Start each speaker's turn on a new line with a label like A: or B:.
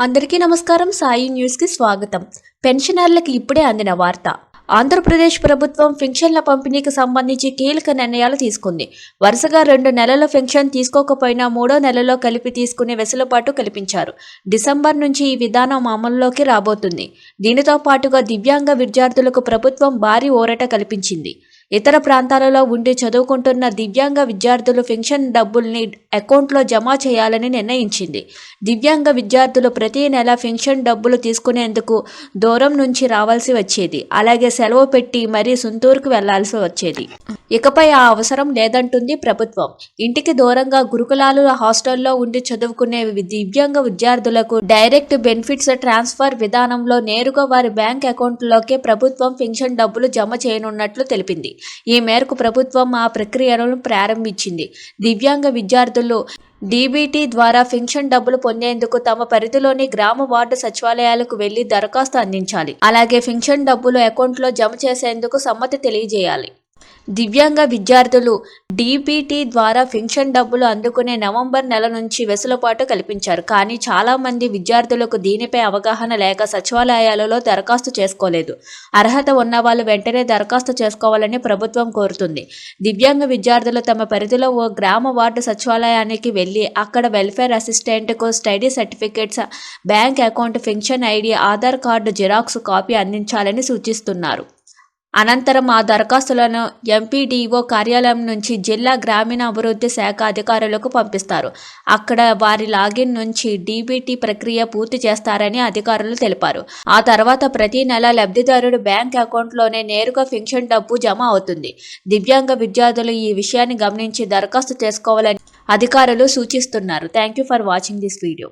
A: అందరికీ నమస్కారం. సాయి న్యూస్కి స్వాగతం. పెన్షనర్లకు ఇప్పుడే అందిన వార్త. ఆంధ్రప్రదేశ్ ప్రభుత్వం పెన్షన్ల పంపిణీకి సంబంధించి కీలక నిర్ణయాలు తీసుకుంది. వరుసగా రెండు నెలల పెన్షన్ తీసుకోకపోయినా మూడో నెలలో కలిపి తీసుకునే వెసులుబాటు కల్పించారు. డిసెంబర్ నుంచి ఈ విధానం అమల్లోకి రాబోతుంది. దీనితో పాటుగా దివ్యాంగ విద్యార్థులకు ప్రభుత్వం భారీ ఊరట కల్పించింది. ఇతర ప్రాంతాలలో ఉండి చదువుకుంటున్న దివ్యాంగ విద్యార్థులు పెన్షన్ డబ్బుల్ని అకౌంట్లో జమ చేయాలని నిర్ణయించింది. దివ్యాంగ విద్యార్థులు ప్రతి నెల పెన్షన్ డబ్బులు తీసుకునేందుకు దూరం నుంచి రావాల్సి వచ్చేది. అలాగే సెలవు పెట్టి మరీ సొంతూరుకు వెళ్ళాల్సి వచ్చేది. ఇకపై ఆ అవసరం లేదంటుంది ప్రభుత్వం. ఇంటికి దూరంగా గురుకులాలు హాస్టల్లో ఉండి చదువుకునే దివ్యాంగ విద్యార్థులకు డైరెక్ట్ బెనిఫిట్స్ ట్రాన్స్ఫర్ విధానంలో నేరుగా వారి బ్యాంక్ అకౌంట్లోకే ప్రభుత్వం పెన్షన్ డబ్బులు జమ చేయనున్నట్లు తెలిపింది. ఈ మేరకు ప్రభుత్వం ఆ ప్రక్రియను ప్రారంభించింది. దివ్యాంగ విద్యార్థులు డీబీటీ ద్వారా పెన్షన్ డబ్బులు పొందేందుకు తమ పరిధిలోని గ్రామ వార్డు సచివాలయాలకు వెళ్ళి దరఖాస్తు అందించాలి. అలాగే పెన్షన్ డబ్బులు అకౌంట్లో జమ చేసేందుకు సమ్మతి తెలియజేయాలి. దివ్యాంగ విద్యార్థులు డీబీటీ ద్వారా పెన్షన్ డబ్బులు అందుకునే నవంబర్ నెల నుంచి వెసులుబాటు కల్పించారు. కానీ చాలామంది విద్యార్థులకు దీనిపై అవగాహన లేక సచివాలయాలలో దరఖాస్తు చేసుకోలేదు. అర్హత ఉన్నవాళ్ళు వెంటనే దరఖాస్తు చేసుకోవాలని ప్రభుత్వం కోరుతుంది. దివ్యాంగ విద్యార్థులు తమ పరిధిలో ఓ గ్రామ వార్డు సచివాలయానికి వెళ్ళి అక్కడ welfare అసిస్టెంట్కు study certificates bank account pension ID Aadhaar card xerox copy అందించాలని సూచిస్తున్నారు. అనంతరం ఆ దరఖాస్తులను ఎంపీడీఓ కార్యాలయం నుంచి జిల్లా గ్రామీణ అభివృద్ధి శాఖ అధికారులకు పంపిస్తారు. అక్కడ వారి లాగిన్ నుంచి డీబీటీ ప్రక్రియ పూర్తి చేస్తారని అధికారులు తెలిపారు. ఆ తర్వాత ప్రతి నెల లబ్ధిదారుడు బ్యాంక్ అకౌంట్లోనే నేరుగా పెన్షన్ డబ్బు జమ అవుతుంది. దివ్యాంగ విద్యార్థులు ఈ విషయాన్ని గమనించి దరఖాస్తు చేసుకోవాలని అధికారులు సూచిస్తున్నారు. Thank you for watching this video.